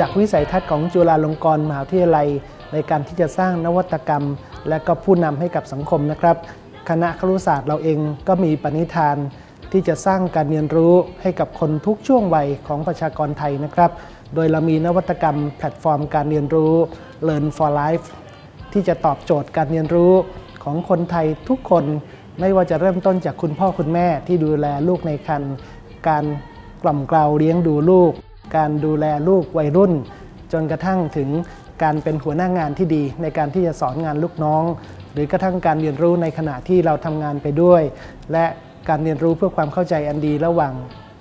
จากวิสัยทัศน์ของจุฬาลงกรณ์มหาวิทยาลัย ในการที่จะสร้างนวัตกรรม และก็ผู้นำให้กับสังคมนะครับ คณะครุศาสตร์เราเองก็มีปณิธาน ที่จะสร้างการเรียนรู้ให้กับคนทุกช่วงวัยของประชากรไทยนะครับ โดยเรามีนวัตกรรมแพลตฟอร์มการเรียนรู้ Learn for Life ที่จะตอบโจทย์การเรียนรู้ของคนไทยทุกคนไม่ว่าจะเริ่มต้นจากคุณพ่อคุณแม่ที่ดูแลลูกในครรภ์การกล่อมเกลาเลี้ยงดูลูก การดูแลลูกวัยรุ่น จนกระทั่งถึงการเป็นหัวหน้างานที่ดี ในการที่จะสอนงานลูกน้อง หรือกระทั่งการเรียนรู้ในขณะที่เราทำงานไปด้วย และการเรียนรู้เพื่อความเข้าใจอันดีระหว่าง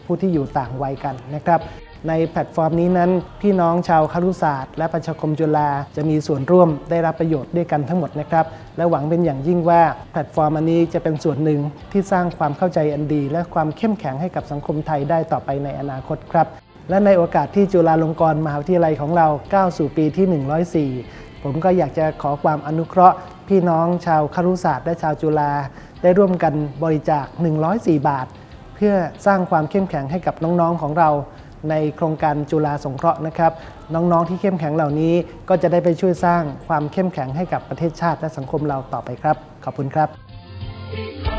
ผู้ที่อยู่ต่างวัยกันนะครับ ในแพลตฟอร์มนี้นั้น พี่น้องชาวครุศาสตร์และประชาคมจุฬาจะมีส่วนร่วมได้รับประโยชน์ด้วยกันทั้งหมดนะครับ และหวังเป็นอย่างยิ่งว่าแพลตฟอร์มอันนี้จะเป็นส่วนหนึ่งที่สร้างความเข้าใจอันดี และความเข้มแข็งให้กับสังคมไทยได้ต่อไปในอนาคตครับ และในโอกาสที่จุฬาลงกรณ์มหาวิทยาลัยของเราก้าวสู่ปีที่ 104 ผมก็อยากจะขอความอนุเคราะห์ พี่น้องชาวครุศาสตร์และชาวจุฬาได้ร่วมกันบริจาค 104 บาท เพื่อสร้างความเข้มแข็งให้กับน้องๆของเรา ในโครงการจุฬาสงเคราะห์นะครับ น้องๆที่เข้มแข็งเหล่านี้ก็จะได้ไปช่วยสร้างความเข้มแข็งให้กับประเทศชาติและสังคมเราต่อไปครับ ขอบคุณครับ